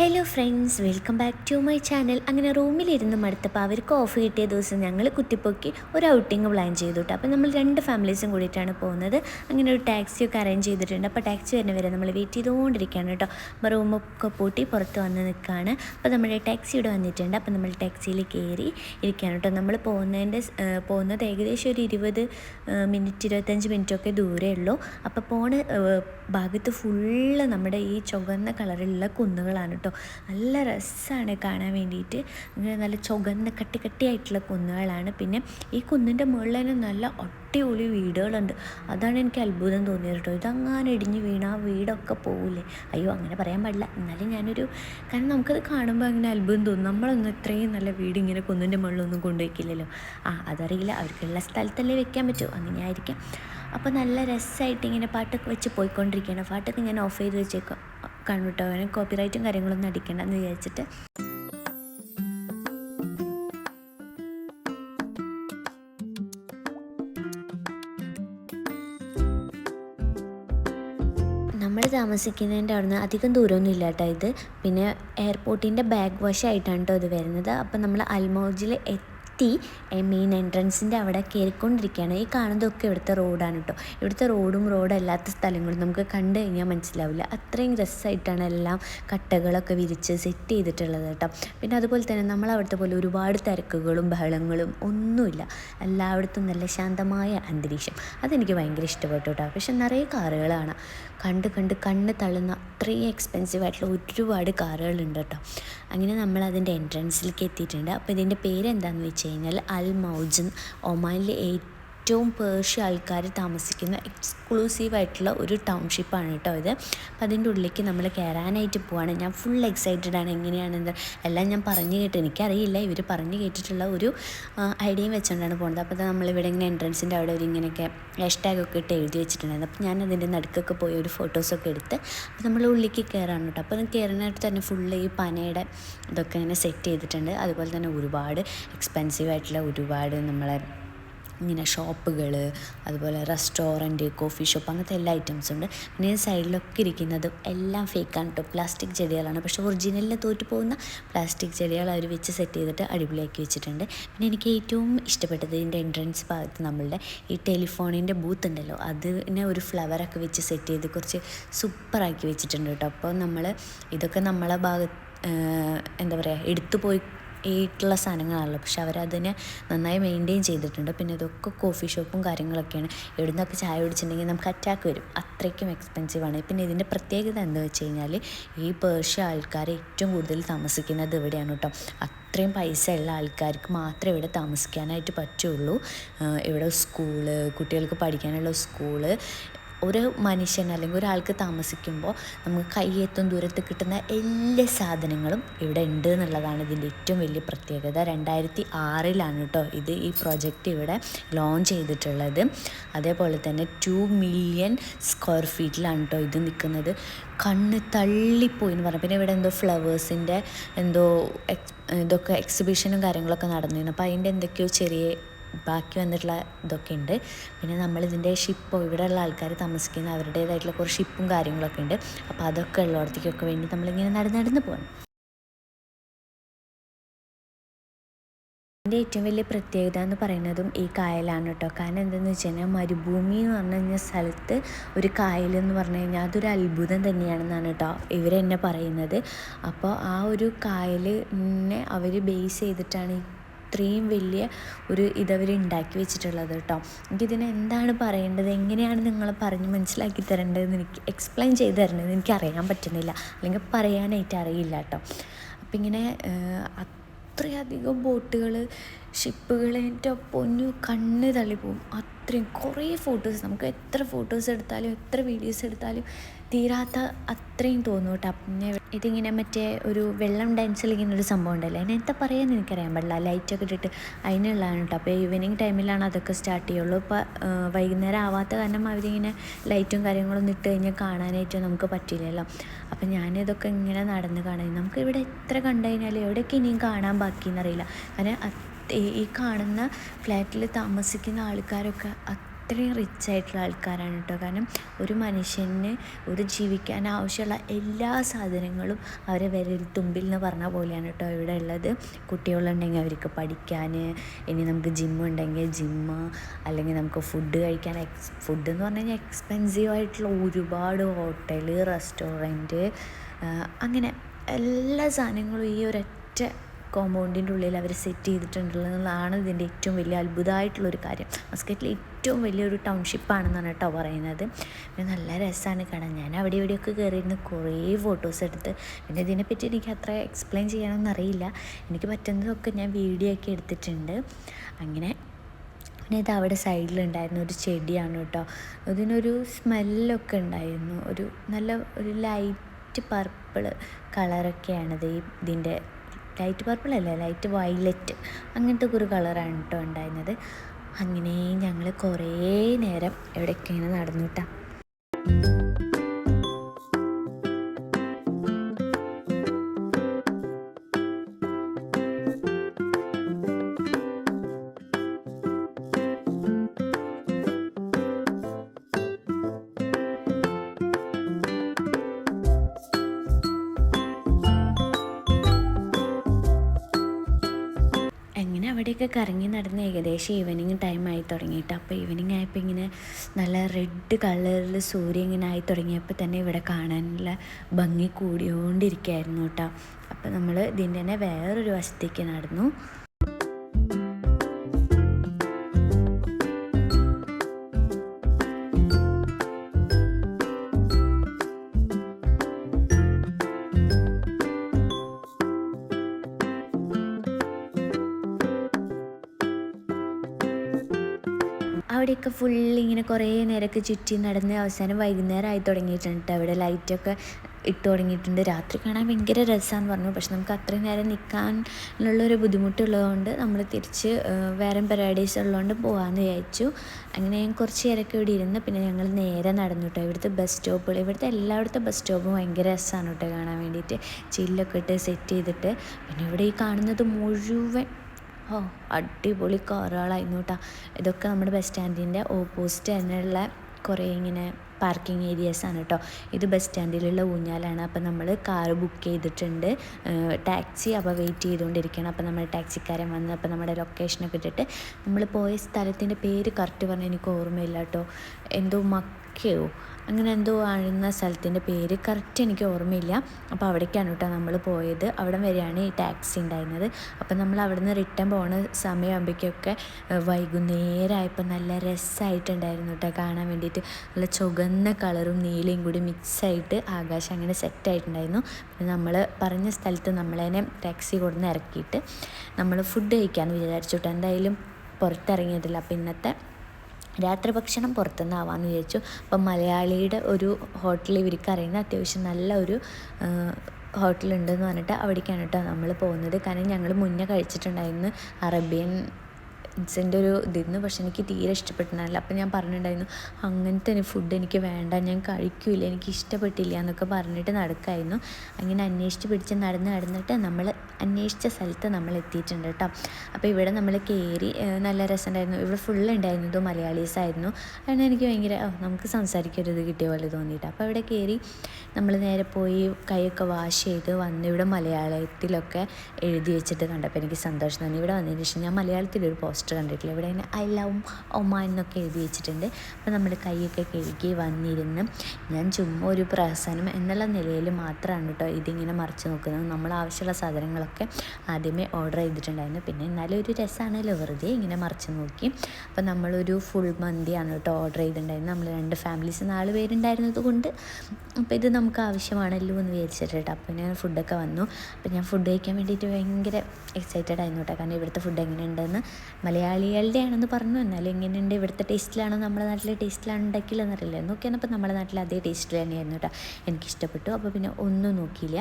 Hello friends welcome back to my channel അങ്ങനെ റൂമിലിരുന്ന് മടുത്തപ്പോൾ അവർക്ക് ഓഫ് കിട്ടിയ ദിവസം ഞങ്ങൾ കുത്തിപ്പൊക്കി ഒരു ഔട്ടിങ് പ്ലാൻ ചെയ്തു കേട്ടോ അപ്പോൾ നമ്മൾ രണ്ട് ഫാമിലീസും കൂടിയിട്ടാണ് പോകുന്നത്. അങ്ങനെ ഒരു ടാക്സിയൊക്കെ അറേഞ്ച് ചെയ്തിട്ടുണ്ട്. അപ്പോൾ ടാക്സി വരുന്ന വരെ നമ്മൾ വെയിറ്റ് ചെയ്തുകൊണ്ടിരിക്കുകയാണ് കേട്ടോ അപ്പോൾ റൂമൊക്കെ പൂട്ടി പുറത്ത് വന്ന് നിൽക്കുകയാണ്. അപ്പോൾ നമ്മുടെ ടാക്സി ഇവിടെ വന്നിട്ടുണ്ട്. അപ്പോൾ നമ്മൾ ടാക്സിയിൽ കയറി ഇരിക്കുകയാണ് കേട്ടോ നമ്മൾ പോകുന്നതിന്റെ പോകുന്നത് ഏകദേശം ഒരു ഇരുപത് മിനിറ്റ് ഇരുപത്തഞ്ച് മിനിറ്റൊക്കെ ദൂരമേ ഉള്ളൂ. അപ്പോൾ പോണ ഭാഗത്ത് ഫുള്ള് നമ്മുടെ ഈ ചുവന്ന കളറിലുള്ള കുന്നുകളാണ് കേട്ടോ നല്ല രസമാണ് കാണാൻ വേണ്ടിയിട്ട്. നല്ല ചുവന്ന കട്ടി കട്ടിയായിട്ടുള്ള കുന്നുകളാണ്. പിന്നെ ഈ കുന്നിന്റെ മുകളിൽ തന്നെ നല്ല ഒട്ടിയൊളി വീടുകളുണ്ട്. അതാണ് എനിക്ക് അത്ഭുതം തോന്നിയത് കേട്ടോ. ഇതങ്ങനെ ഇടിഞ്ഞ് വീണ ആ വീടൊക്കെ പോവില്ലേ? അയ്യോ അങ്ങനെ പറയാൻ പാടില്ല. എന്നാലും ഞാനൊരു കാരണം നമുക്കത് കാണുമ്പോൾ അങ്ങനെ അത്ഭുതം തോന്നും. നമ്മളൊന്നും ഇത്രയും നല്ല വീട് ഇങ്ങനെ കുന്നിന്റെ മുകളിലൊന്നും കൊണ്ടുവയ്ക്കില്ലല്ലോ ആ അതറിയില്ല. അവർക്കുള്ള സ്ഥലത്തല്ലേ വെക്കാൻ പറ്റുമോ അങ്ങനെ ആയിരിക്കാം. അപ്പോൾ നല്ല രസമായിട്ട് ഇങ്ങനെ പാട്ടൊക്കെ വെച്ച് പോയിക്കൊണ്ടിരിക്കുകയാണ്. പാട്ടൊക്കെ ഞാൻ ഓഫ് ചെയ്ത് വെച്ചേക്കും കാണും കേട്ടോ അവന് കോപ്പിറൈറ്റും കാര്യങ്ങളൊന്നും അടിക്കണ്ടെന്ന് വിചാരിച്ചിട്ട്. നമ്മൾ താമസിക്കുന്നതിന്റെ അവിടുന്ന് അധികം ദൂരമൊന്നും ഇല്ല കേട്ടോ ഇത്. പിന്നെ എയർപോർട്ടിന്റെ ബാക്ക് വാഷായിട്ടാണ് കേട്ടോ ഇത് വരുന്നത്. അപ്പം നമ്മൾ അൽമോജിൽ എത്തി മെയിൻ എൻട്രൻസിന്റെ അവിടെ കയറിക്കൊണ്ടിരിക്കുകയാണ് ഈ കാണുന്നതൊക്കെ ഇവിടുത്തെ റോഡാണ് കേട്ടോ ഇവിടുത്തെ റോഡും റോഡല്ലാത്ത സ്ഥലങ്ങളും നമുക്ക് കണ്ടു കഴിഞ്ഞാൽ മനസ്സിലാവില്ല. അത്രയും രസമായിട്ടാണ് എല്ലാം കട്ടകളൊക്കെ വിരിച്ച് സെറ്റ് ചെയ്തിട്ടുള്ളത് കേട്ടോ പിന്നെ അതുപോലെ തന്നെ നമ്മൾ അവിടുത്തെ പോലെ ഒരുപാട് തിരക്കുകളും ബഹളങ്ങളും ഒന്നുമില്ല. എല്ലായിടത്തും നല്ല ശാന്തമായ അന്തരീക്ഷം. അതെനിക്ക് ഭയങ്കര ഇഷ്ടപ്പെട്ടു കേട്ടോ പക്ഷെ നിറയെ കാറുകളാണ്. കണ്ട് കണ്ട് കണ്ണ് തള്ളുന്ന അത്രയും എക്സ്പെൻസീവ് ആയിട്ടുള്ള ഒരുപാട് കാറുകളുണ്ട് കേട്ടോ അങ്ങനെ നമ്മൾ അതിന്റെ എൻട്രൻസിലേക്ക് എത്തിയിട്ടുണ്ട്. അപ്പോൾ ഇതിന്റെ പേര് എന്താണെന്ന് വെച്ച് കഴിഞ്ഞാൽ അൽ മൗജൻ ഒമാനിലെ ഏറ്റവും പേർഷ്യ ആൾക്കാർ താമസിക്കുന്ന എക്സ്ക്ലൂസീവ് ആയിട്ടുള്ള ഒരു ടൗൺഷിപ്പാണ് കേട്ടോ ഇത്. അപ്പം അതിന്റെ ഉള്ളിലേക്ക് നമ്മൾ കയറാനായിട്ട് പോവാണ്. ഞാൻ ഫുൾ എക്സൈറ്റഡ് ആണ്. എങ്ങനെയാണെന്ന് എല്ലാം ഞാൻ പറഞ്ഞു കേട്ട് എനിക്കറിയില്ല. ഇവർ പറഞ്ഞു കേട്ടിട്ടുള്ള ഒരു ഐഡിയയും വെച്ചുകൊണ്ടാണ് പോകുന്നത് അപ്പോൾ നമ്മളിവിടെ ഇങ്ങനെ എൻട്രൻസിന്റെ അവിടെ ഒരു ഇങ്ങനെയൊക്കെ ഹാഷ്ടാഗ് ഒക്കെ ഇട്ട് എഴുതി വെച്ചിട്ടുണ്ടായിരുന്നു. അപ്പോൾ ഞാൻ അതിന്റെ നടുക്കൊക്കെ പോയി ഒരു ഫോട്ടോസൊക്കെ എടുത്ത് അപ്പോൾ നമ്മൾ ഉള്ളിലേക്ക് കയറാണ് കേട്ടോ. അപ്പോൾ കയറുന്നിടത്ത് തന്നെ ഫുൾ ഈ പനയുടെ ഇതൊക്കെ ഇങ്ങനെ സെറ്റ് ചെയ്തിട്ടുണ്ട്. അതുപോലെ തന്നെ ഒരുപാട് എക്സ്പെൻസീവ് ആയിട്ടുള്ള ഒരുപാട് നമ്മളെ ഇങ്ങനെ ഷോപ്പുകൾ അതുപോലെ റെസ്റ്റോറന്റ് കോഫി ഷോപ്പ് അങ്ങനത്തെ എല്ലാ ഐറ്റംസും ഉണ്ട്. പിന്നെ സൈഡിലൊക്കെ ഇരിക്കുന്നത് എല്ലാം ഫേക്കാണ് കേട്ടോ പ്ലാസ്റ്റിക് ചെടികളാണ്. പക്ഷേ ഒറിജിനലിൽ തോറ്റു പോകുന്ന പ്ലാസ്റ്റിക് ചെടികൾ അവർ വെച്ച് സെറ്റ് ചെയ്തിട്ട് അടിപൊളിയാക്കി വെച്ചിട്ടുണ്ട്. പിന്നെ എനിക്ക് ഏറ്റവും ഇഷ്ടപ്പെട്ടത് ഇതിന്റെ എൻട്രൻസ് ഭാഗത്ത് നമ്മളുടെ ഈ ടെലിഫോണിന്റെ ബൂത്ത് ഉണ്ടല്ലോ. അതിനെ ഒരു ഫ്ലവറൊക്കെ വെച്ച് സെറ്റ് ചെയ്ത് കുറച്ച് സൂപ്പറാക്കി വെച്ചിട്ടുണ്ട് കേട്ടോ അപ്പോൾ നമ്മൾ ഇതൊക്കെ നമ്മളെ ഭാഗത്ത് എന്താ പറയുക എടുത്തു പോയി ആയിട്ടുള്ള സാധനങ്ങളാണല്ലോ. പക്ഷെ അവരതിനെ നന്നായി മെയിന്റെയിൻ ചെയ്തിട്ടുണ്ട്. പിന്നെ ഇതൊക്കെ കോഫി ഷോപ്പും കാര്യങ്ങളൊക്കെയാണ്. എവിടെ നിന്നൊക്കെ ചായ കുടിച്ചിട്ടുണ്ടെങ്കിൽ നമുക്ക് അറ്റാക്ക് വരും. അത്രയ്ക്കും എക്സ്പെൻസീവ് ആണ്. പിന്നെ ഇതിന്റെ പ്രത്യേകത എന്താ വെച്ച് കഴിഞ്ഞാൽ ഈ പേർഷ്യ ആൾക്കാർ ഏറ്റവും കൂടുതൽ താമസിക്കുന്നത് ഇവിടെയാണ് കേട്ടോ. അത്രയും പൈസ ഉള്ള ആൾക്കാർക്ക് മാത്രമേ ഇവിടെ താമസിക്കാനായിട്ട് പറ്റുള്ളൂ. ഇവിടെ സ്കൂൾ കുട്ടികൾക്ക് പഠിക്കാനുള്ള സ്കൂൾ ഒരു മനുഷ്യൻ അല്ലെങ്കിൽ ഒരാൾക്ക് താമസിക്കുമ്പോൾ നമുക്ക് കൈയെത്തും ദൂരത്ത് കിട്ടുന്ന എല്ലാ സാധനങ്ങളും ഇവിടെ ഉണ്ട് എന്നുള്ളതാണ് ഇതിന്റെ ഏറ്റവും വലിയ പ്രത്യേകത. രണ്ടായിരത്തി ആറിലാണ് കേട്ടോ ഇത് ഈ പ്രൊജക്റ്റ് ഇവിടെ ലോഞ്ച് ചെയ്തിട്ടുള്ളത്. അതേപോലെ തന്നെ ടു മില്യൺ സ്ക്വയർ ഫീറ്റിലാണ് കേട്ടോ ഇത് നിൽക്കുന്നത്. കണ്ണ് തള്ളിപ്പോയി എന്ന് പറഞ്ഞു. പിന്നെ ഇവിടെ എന്തോ ഫ്ലവേഴ്സിന്റെ എന്തോ ഇതൊക്കെ എക്സിബിഷനും കാര്യങ്ങളൊക്കെ നടന്നിരുന്നു. അപ്പോൾ അതിന്റെ എന്തൊക്കെയോ ചെറിയ ബാക്കി വന്നിട്ടുള്ള ഇതൊക്കെ ഉണ്ട്. പിന്നെ നമ്മളിതിന്റെ ഷിപ്പോ ഇവിടെയുള്ള ആൾക്കാർ താമസിക്കുന്ന അവരുടേതായിട്ടുള്ള കുറേ ഷിപ്പും കാര്യങ്ങളൊക്കെ ഉണ്ട്. അപ്പോൾ അതൊക്കെ ഉള്ളിടത്തേക്കൊക്കെ വേണ്ടി നമ്മളിങ്ങനെ നടന്ന് നടന്ന് പോകണം ഇതിന്റെ ഏറ്റവും വലിയ പ്രത്യേകത എന്ന് പറയുന്നതും ഈ കായലാണ് കേട്ടോ. കാരണം എന്തെന്ന് വെച്ച് കഴിഞ്ഞാൽ മരുഭൂമി എന്ന് പറഞ്ഞു കഴിഞ്ഞാൽ സ്ഥലത്ത് ഒരു കായൽ എന്ന് പറഞ്ഞു കഴിഞ്ഞാൽ അതൊരു അത്ഭുതം തന്നെയാണെന്നാണ് കേട്ടോ ഇവരെന്നെ പറയുന്നത്. അപ്പോൾ ആ ഒരു കായലിനെ അവർ ബേസ് ചെയ്തിട്ടാണ് ഈ ഇത്രയും വലിയ ഒരു ഇതവർ ഉണ്ടാക്കി വെച്ചിട്ടുള്ളത് കേട്ടോ എനിക്കിതിനെ എന്താണ് പറയേണ്ടത്? എങ്ങനെയാണ് നിങ്ങൾ പറഞ്ഞ് മനസ്സിലാക്കി തരേണ്ടതെന്ന് എനിക്ക് എക്സ്പ്ലെയിൻ ചെയ്ത് തരേണ്ടതെന്ന് എനിക്ക് അറിയാൻ പറ്റുന്നില്ല. അല്ലെങ്കിൽ പറയാനായിട്ട് അറിയില്ല കേട്ടോ അപ്പം ഇങ്ങനെ അത്രയധികം ബോട്ടുകൾ ഷിപ്പുകൾ എന്റെ പൊന്നു കണ്ണ് തള്ളിപ്പോവും. അത്രയും കുറേ ഫോട്ടോസ് നമുക്ക് എത്ര ഫോട്ടോസ് എടുത്താലും എത്ര വീഡിയോസ് എടുത്താലും തീരാത്ത അത്രയും തോന്നും കേട്ടോ. പിന്നെ ഇതിങ്ങനെ മറ്റേ ഒരു വെള്ളം ഡാൻസിൽ ഇങ്ങനെ ഒരു സംഭവം ഉണ്ടല്ലോ? അതിന് എന്താ പറയാന്ന് എനിക്കറിയാൻ പാടില്ല. ലൈറ്റൊക്കെ ഇട്ടിട്ട് അതിനുള്ളതാണ് കേട്ടോ. അപ്പോൾ ഈവനിങ് ടൈമിലാണ് അതൊക്കെ സ്റ്റാർട്ട് ചെയ്യുള്ളൂ. ഇപ്പോൾ വൈകുന്നേരം ആവാത്ത കാരണം അവരിങ്ങനെ ലൈറ്റും കാര്യങ്ങളൊന്നും ഇട്ട് കഴിഞ്ഞാൽ കാണാനായിട്ട് നമുക്ക് പറ്റില്ലല്ലോ. അപ്പം ഞാനിതൊക്കെ ഇങ്ങനെ നടന്ന് കാണാൻ നമുക്ക് ഇവിടെ എത്ര കണ്ടു കഴിഞ്ഞാൽ എവിടെയൊക്കെ ഇനിയും കാണാൻ ബാക്കിയെന്നറിയില്ല കാരണം ഈ കാണുന്ന ഫ്ലാറ്റിൽ താമസിക്കുന്ന ആൾക്കാരൊക്കെ അത്രയും റിച്ച് ആയിട്ടുള്ള ആൾക്കാരാണ് കേട്ടോ. കാരണം ഒരു മനുഷ്യന് ഒരു ജീവിക്കാൻ ആവശ്യമുള്ള എല്ലാ സാധനങ്ങളും അവരെ വിരൽ തുമ്പിൽ എന്ന് പറഞ്ഞ പോലെയാണ് കേട്ടോ ഇവിടെ ഉള്ളത്. കുട്ടികളുണ്ടെങ്കിൽ അവർക്ക് പഠിക്കാൻ ഇനി നമുക്ക് ജിമ്മ് ഉണ്ടെങ്കിൽ ജിമ്മ് അല്ലെങ്കിൽ നമുക്ക് ഫുഡ് കഴിക്കാൻ എക്സ് ഫുഡ് എന്ന് പറഞ്ഞു കഴിഞ്ഞാൽ എക്സ്പെൻസീവ് ആയിട്ടുള്ള ഒരുപാട് ഹോട്ടൽ റെസ്റ്റോറന്റ് അങ്ങനെ എല്ലാ സാധനങ്ങളും ഈ ഒരൊറ്റ കോമ്പൗണ്ടിന്റെ ഉള്ളിൽ അവർ സെറ്റ് ചെയ്തിട്ടുണ്ടെന്നുള്ളതാണ് ഇതിന്റെ ഏറ്റവും വലിയ അത്ഭുതമായിട്ടുള്ളൊരു കാര്യം. മസ്കറ്റിലെ ഏറ്റവും വലിയൊരു ടൗൺഷിപ്പാണെന്നാണ് കേട്ടോ പറയുന്നത്. പിന്നെ നല്ല രസമാണ് കാണാൻ. ഞാൻ അവിടെ ഇവിടെയൊക്കെ കയറിയിരുന്ന് കുറേ ഫോട്ടോസ് എടുത്ത്. പിന്നെ ഇതിനെപ്പറ്റി എനിക്ക് അത്ര എക്സ്പ്ലെയിൻ ചെയ്യാനൊന്നും അറിയില്ല എനിക്ക് പറ്റുന്നതൊക്കെ ഞാൻ വീഡിയോ ഒക്കെ എടുത്തിട്ടുണ്ട്. അങ്ങനെ പിന്നെ ഇത് അവിടെ സൈഡിലുണ്ടായിരുന്ന ഒരു ചെടിയാണ് കേട്ടോ. അതിനൊരു സ്മെല്ലൊക്കെ ഉണ്ടായിരുന്നു. ഒരു നല്ല ഒരു ലൈറ്റ് പർപ്പിൾ കളറൊക്കെയാണിത് ഇതിന്റെ ലൈറ്റ് പർപ്പിൾ അല്ല ലൈറ്റ് വയലറ്റ് അങ്ങനത്തെ ഒരു കളറാണ് കേട്ടോ ഉണ്ടായിരുന്നത്. അങ്ങനെ ഞങ്ങൾ കുറേ നേരം എവിടെയൊക്കെയാണ് നടന്നു കേട്ടോ അങ്ങനെ അവിടെയൊക്കെ കറങ്ങി നടന്ന് ഏകദേശം ഈവനിങ് ടൈം ആയി തുടങ്ങിയിട്ട് അപ്പോൾ ഈവനിങ് ആയപ്പോൾ ഇങ്ങനെ നല്ല റെഡ് കളറിൽ സൂര്യൻ ഇങ്ങനെ ആയി തുടങ്ങിയപ്പോൾ തന്നെ ഇവിടെ കാണാനുള്ള ഭംഗി കൂടിയോണ്ടിരിക്കുകയായിരുന്നു കേട്ടോ അപ്പോൾ നമ്മൾ ഇതിന്റെ തന്നെ വേറൊരു വശത്തേക്ക് നടന്നു. അവിടെയൊക്കെ ഫുൾ ഇങ്ങനെ കുറേ നേരമൊക്കെ ചുറ്റി നടന്ന് അവസാനം വൈകുന്നേരം ആയി തുടങ്ങിയിട്ടുണ്ട് ട്ടോ. അവിടെ ലൈറ്റൊക്കെ ഇട്ട് തുടങ്ങിയിട്ടുണ്ട്. രാത്രി കാണാൻ ഭയങ്കര രസമാണെന്ന് പറഞ്ഞു. പക്ഷെ നമുക്ക് അത്രയും നേരം നിൽക്കാനുള്ളൊരു ബുദ്ധിമുട്ടുള്ളതുകൊണ്ട് നമ്മൾ തിരിച്ച് വേറെ പരിപാടീസ് ഉള്ളതുകൊണ്ട് പോകാമെന്ന് വിചാരിച്ചു. അങ്ങനെ ഞാൻ കുറച്ച് നേരമൊക്കെ ഇവിടെ ഇരുന്ന് പിന്നെ ഞങ്ങൾ നേരെ നടന്നു കേട്ടോ. ഇവിടുത്തെ ബസ് സ്റ്റോപ്പുകൾ ഇവിടുത്തെ എല്ലായിടത്തെ ബസ് സ്റ്റോപ്പും ഭയങ്കര രസമാണ് കേട്ടോ കാണാൻ വേണ്ടിയിട്ട്. ചില്ലൊക്കെ ഇട്ട് സെറ്റ് ചെയ്തിട്ട്. പിന്നെ ഇവിടെ ഈ കാണുന്നത് മുഴുവൻ ഓ അടിപൊളി കാറുകളായിരുന്നു കേട്ടോ ഇതൊക്കെ നമ്മുടെ ബസ് സ്റ്റാൻഡിന്റെ ഓപ്പോസിറ്റ് തന്നെയുള്ള കുറേ ഇങ്ങനെ പാർക്കിംഗ് ഏരിയാസ് ആണ് കേട്ടോ ഇത് ബസ് സ്റ്റാൻഡിലുള്ള ഊഞ്ഞാലാണ്. അപ്പോൾ നമ്മൾ കാർ ബുക്ക് ചെയ്തിട്ടുണ്ട്. ടാക്സി അപ്പോൾ വെയിറ്റ് ചെയ്തുകൊണ്ടിരിക്കുകയാണ്. അപ്പോൾ നമ്മൾ ടാക്സിക്കാരൻ വന്ന് അപ്പോൾ നമ്മുടെ ലൊക്കേഷനൊക്കെ ഇട്ടിട്ട് നമ്മൾ പോയ സ്ഥലത്തിന്റെ പേര് കറക്റ്റ് പറഞ്ഞാൽ എനിക്ക് ഓർമ്മയില്ല കേട്ടോ എന്തോ മക്കയോ അങ്ങനെ എന്തോ ആയിരുന്ന സ്ഥലത്തിന്റെ പേര് കറക്റ്റ് എനിക്ക് ഓർമ്മയില്ല. അപ്പോൾ അവിടേക്കാണ് കേട്ടോ നമ്മൾ പോയത്. അവിടെ വരെയാണ് ഈ ടാക്സി ഉണ്ടായിരുന്നത്. അപ്പോൾ നമ്മൾ അവിടെ നിന്ന് റിട്ടേൺ പോകുന്ന സമയമാകുമ്പോഴേക്കൊക്കെ വൈകുന്നേരമായപ്പോൾ നല്ല രസമായിട്ടുണ്ടായിരുന്നു കേട്ടോ കാണാൻ വേണ്ടിയിട്ട്. നല്ല ചുവന്ന കളറും നീലയും കൂടി മിക്സായിട്ട് ആകാശം അങ്ങനെ സെറ്റായിട്ടുണ്ടായിരുന്നു പിന്നെ നമ്മൾ പറഞ്ഞ സ്ഥലത്ത് നമ്മളതിനെ ടാക്സി കൊടുന്ന് ഇറക്കിയിട്ട് നമ്മൾ ഫുഡ് കഴിക്കാമെന്ന് വിചാരിച്ചു കേട്ടോ. എന്തായാലും പുറത്തിറങ്ങിയതില്ല അപ്പോൾ ഇന്നത്തെ രാത്രി ഭക്ഷണം പുറത്തുനിന്ന് ആവാമെന്ന് വിചാരിച്ചു. അപ്പം മലയാളിയുടെ ഒരു ഹോട്ടൽ ഇവർക്ക് അറിയുന്ന അത്യാവശ്യം നല്ല ഒരു ഹോട്ടലുണ്ടെന്ന് പറഞ്ഞിട്ട് അവിടേക്കാണ് കേട്ടോ നമ്മൾ പോകുന്നത്. കാരണം ഞങ്ങൾ മുന്നേ കഴിച്ചിട്ടുണ്ടായിരുന്നു അറേബ്യൻ ിന്റെ ഒരു ഇതിന്ന് പക്ഷെ എനിക്ക് തീരെ ഇഷ്ടപ്പെട്ടിട്ടുണ്ടായില്ല അപ്പം ഞാൻ പറഞ്ഞിട്ടുണ്ടായിരുന്നു അങ്ങനത്തെ ഫുഡ് എനിക്ക് വേണ്ട. ഞാൻ കഴിക്കില്ല. എനിക്ക് ഇഷ്ടപ്പെട്ടില്ല എന്നൊക്കെ പറഞ്ഞിട്ട് നടക്കായിരുന്നു. അങ്ങനെ അന്വേഷിച്ച് പിടിച്ച് നടന്ന് നടന്നിട്ട് നമ്മൾ അന്വേഷിച്ച സ്ഥലത്ത് നമ്മൾ എത്തിയിട്ടുണ്ട് കേട്ടോ. അപ്പോൾ ഇവിടെ നമ്മൾ കയറി നല്ല രസമുണ്ടായിരുന്നു. ഇവിടെ ഫുൾ ഉണ്ടായിരുന്നത് മലയാളീസ് ആയിരുന്നു. അതുകൊണ്ട് എനിക്ക് ഭയങ്കര "ഓ, നമുക്ക് സംസാരിക്കരുത് കിട്ടിയ പോലെ തോന്നിയിട്ട്. അപ്പോൾ ഇവിടെ കയറി നമ്മൾ നേരെ പോയി കൈയൊക്കെ വാഷ് ചെയ്ത് വന്ന് ഇവിടെ മലയാളത്തിലൊക്കെ എഴുതി വെച്ചിട്ട് കണ്ടപ്പോൾ എനിക്ക് സന്തോഷം തോന്നി. ഇവിടെ വന്നതിന് ശേഷം ഞാൻ മലയാളത്തിലൊരു പോസ്റ്റർ കണ്ടിട്ടില്ല? ഇവിടെ ഇങ്ങനെ ഐ ലവ് ഒമാൻ എന്നൊക്കെ എഴുതി വെച്ചിട്ടുണ്ട്. അപ്പോൾ നമ്മൾ കൈയൊക്കെ കഴുകി വന്നിരുന്ന്. ഞാൻ ചുമ്മാ ഒരു പ്രഹസനം എന്നുള്ള നിലയിൽ മാത്രമാണ് കേട്ടോ ഇതിങ്ങനെ മറിച്ച് നോക്കുന്നത്. നമ്മൾ ആവശ്യമുള്ള സാധനങ്ങളൊക്കെ ആദ്യമേ ഓർഡർ ചെയ്തിട്ടുണ്ടായിരുന്നു. പിന്നെ എന്നാലും ഒരു രസമാണല്ലോ വെറുതെ ഇങ്ങനെ മറിച്ച് നോക്കി. അപ്പോൾ നമ്മളൊരു ഫുൾ മന്തിയാണ് കേട്ടോ ഓർഡർ ചെയ്തിട്ടുണ്ടായിരുന്നത്. നമ്മൾ രണ്ട് ഫാമിലീസ് നാല് പേരുണ്ടായിരുന്നത് കൊണ്ട് അപ്പോൾ ഇത് നമുക്ക് ആവശ്യമാണല്ലോ എന്ന് വിചാരിച്ചിട്ട് കേട്ടോ. അപ്പോൾ ഞാൻ ഫുഡൊക്കെ വന്നു. അപ്പോൾ ഞാൻ ഫുഡ് കഴിക്കാൻ വേണ്ടിയിട്ട് ഭയങ്കര എക്സൈറ്റഡ് ആയിരുന്നു കേട്ടോ. കാരണം ഇവിടുത്തെ ഫുഡ് എങ്ങനെയുണ്ടെന്ന് മലയാളികളുടെ ആണെന്ന് പറഞ്ഞു. എന്നാൽ എങ്ങനെയുണ്ട് ഇവിടുത്തെ ടേസ്റ്റിലാണോ? നമ്മുടെ നാട്ടിലെ ടേസ്റ്റിലാണ് ഉണ്ടാക്കിയില്ലെന്നറിയില്ല നോക്കിയപ്പോൾ നമ്മുടെ നാട്ടിലെ അതേ ടേസ്റ്റിൽ തന്നെയായിരുന്നു കേട്ടോ. എനിക്കിഷ്ടപ്പെട്ടു. അപ്പോൾ പിന്നെ ഒന്നും നോക്കിയില്ല.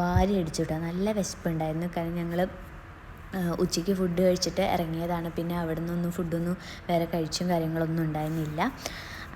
വാരി അടിച്ചു കേട്ടോ. നല്ല വിശപ്പുണ്ടായിരുന്നു. കാരണം ഞങ്ങൾ ഉച്ചയ്ക്ക് ഫുഡ് കഴിച്ചിട്ട് ഇറങ്ങിയതാണ്. പിന്നെ അവിടെ നിന്നൊന്നും ഫുഡൊന്നും വേറെ കഴിച്ചും കാര്യങ്ങളൊന്നും ഉണ്ടായിരുന്നില്ല.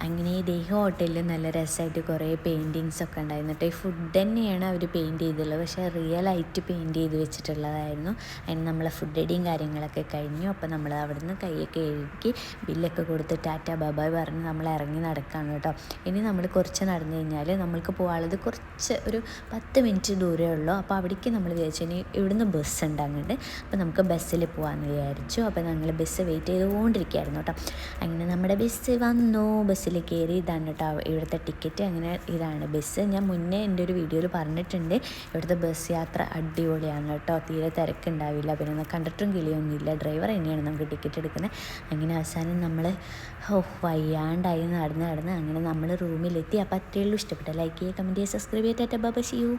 അങ്ങനെ ഈ ദേഹ ഹോട്ടലിൽ നല്ല രസമായിട്ട് കുറേ പെയിന്റിങ്സ് ഒക്കെ ഉണ്ടായിരുന്നു. ഈ ഫുഡ് തന്നെയാണ് അവർ പെയിന്റ് ചെയ്തുള്ളത് പക്ഷേ റിയൽ ആയിട്ട് പെയിന്റ് ചെയ്ത് വെച്ചിട്ടുള്ളതായിരുന്നു. അതിന് നമ്മളെ ഫുഡ് അടിയും കാര്യങ്ങളൊക്കെ കഴിഞ്ഞു. അപ്പോൾ നമ്മൾ അവിടുന്ന് കൈയൊക്കെ എഴുതി ബില്ലൊക്കെ കൊടുത്ത് ടാറ്റ ബബായ് പറഞ്ഞ് നമ്മൾ ഇറങ്ങി നടക്കുകയാണ് കേട്ടോ. ഇനി നമ്മൾ കുറച്ച് നടന്നു കഴിഞ്ഞാൽ നമ്മൾക്ക് പോകാനുള്ളത് കുറച്ച് ഒരു പത്ത് മിനിറ്റ് ദൂരമേ ഉള്ളൂ. അപ്പോൾ അവിടേക്ക് നമ്മൾ വിചാരിച്ചു ഇനി ഇവിടുന്ന് ബസ് ഉണ്ട് അങ്ങോട്ട്. അപ്പോൾ നമുക്ക് ബസ്സിൽ പോകാമെന്ന് വിചാരിച്ചു. അപ്പോൾ ഞങ്ങൾ ബസ് വെയിറ്റ് ചെയ്തുകൊണ്ടിരിക്കുകയായിരുന്നു കേട്ടോ. അങ്ങനെ നമ്മുടെ ബസ് വന്നു. ബസ്സിൽ കയറി ഇതാണ് കേട്ടോ ഇവിടുത്തെ ടിക്കറ്റ്. അങ്ങനെ ഇതാണ് ബസ്. ഞാൻ മുന്നേ എന്റെ ഒരു വീഡിയോയിൽ പറഞ്ഞിട്ടുണ്ട്. ഇവിടുത്തെ ബസ് യാത്ര അടിപൊളിയാണ് കേട്ടോ. തീരെ തിരക്കുണ്ടാവില്ല. പിന്നെ കണ്ടിട്ടും കിളിയൊന്നുമില്ല. ഡ്രൈവർ തന്നെയാണ് നമുക്ക് ടിക്കറ്റ് എടുക്കുന്നത്. അങ്ങനെ അവസാനം നമ്മൾ ഓ വയ്യാണ്ടായി നടന്ന് നടന്ന് അങ്ങനെ നമ്മൾ റൂമിലെത്തി. അപ്പോൾ അത്രയുള്ളൂ ഇഷ്ടപ്പെട്ട ലൈക്ക് ചെയ്യുക കമന്റ് ചെയ്യുക സബ്സ്ക്രൈബ് ചെയ്തിട്ട് ബബ യു